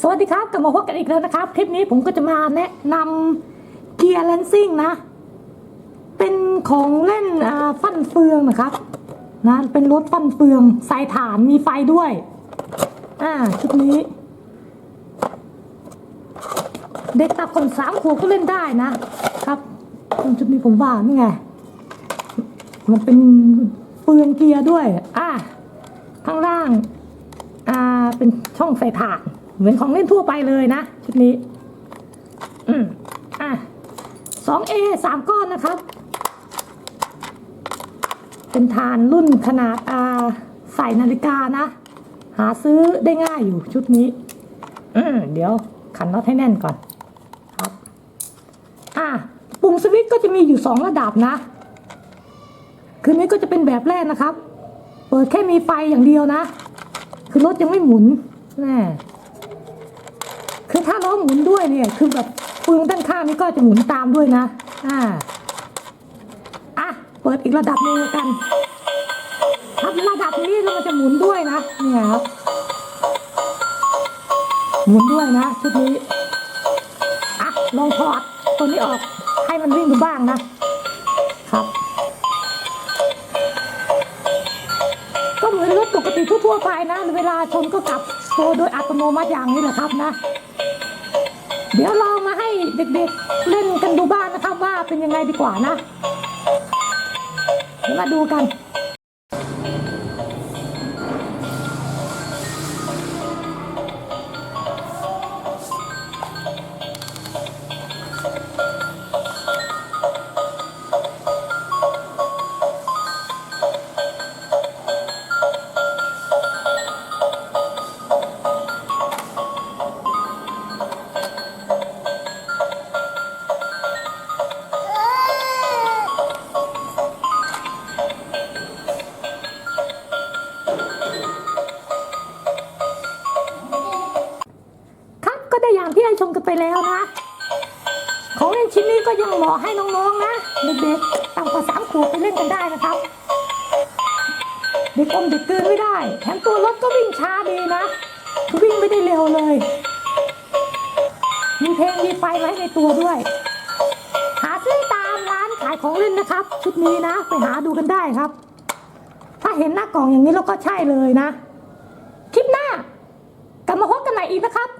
สวัสดีครับกลับมาพบกันอีกแล้วนะครับ คลิปนี้ผมก็จะมาแนะนำเกียร์แลนซิ่งนะ เป็นของเล่นฟันเฟืองนะครับนะเป็นรถฟันเฟืองใส่ฐานมีไฟด้วย อ่าชุดนี้ เด็กตับคนสามขวบก็เล่นได้นะ ครับชุดนี้ผมว่านี่ไง มันเป็นเฟืองเกียร์ด้วย อ่าข้างล่าง อ่าเป็นช่องใส่ถ่าน เหมือนของเล่นทั่วไปเลยนะ ชุดนี้ อืมอะสองเอสามก้อนนะครับ เป็นฐานรุ่นขนาดอ่าใส่นาฬิกานะ หาซื้อได้ง่ายอยู่ชุดนี้ อืมเดี๋ยวขันน็อตให้แน่นก่อนครับ อะปุ่มสวิตช์ก็จะมีอยู่สองระดับนะ คืนนี้ก็จะเป็นแบบแรกนะครับ เปิดแค่มีไฟอย่างเดียวนะ คือรถยังไม่หมุนแน่ คือถ้าล้อหมุนด้วยเนี่ยคือแบบปืนด้านข้างนี่ก็จะหมุนตามด้วยนะ อ่าอะเปิดอีกระดับหนึงแล้วกันครับระดับนี้เราจะหมุนด้วยนะเนี่ยครับหมุนด้วยนะชุดนี้อะลองถอดตัวนี้ออกให้มันวิ่งดูบ้างนะครับ ก็เหมือนรถปกติทั่วๆไปนะ เวลาชนก็กลับตัวโดยอัตโนมัติอย่างนี้แหละครับนะ เดี๋ยวลองมาให้เด็กๆ เล่นกันดูบ้างนะครับว่าเป็นยังไงดีกว่านะ เดี๋ยวมาดูกัน ได้อย่างที่ให้ชมกันไปแล้วนะ ของเล่นชิ้นนี้ก็ยังเหมาะให้น้องๆนะเด็กๆต่ำกว่าสามขวบไปเล่นกันได้นะครับเด็กอมเด็กเกินไม่ได้แถมตัวรถก็วิ่งช้าดีนะคือวิ่งไม่ได้เร็วเลย มีเพลงมีไฟไว้ในตัวด้วย หาซื้อตามร้านขายของเล่นนะครับชุดนี้นะไปหาดูกันได้ครับ ถ้าเห็นหน้ากล่องอย่างนี้แล้วก็ใช่เลยนะ คลิปหน้ากลับมาพบกันใหม่อีกนะครับ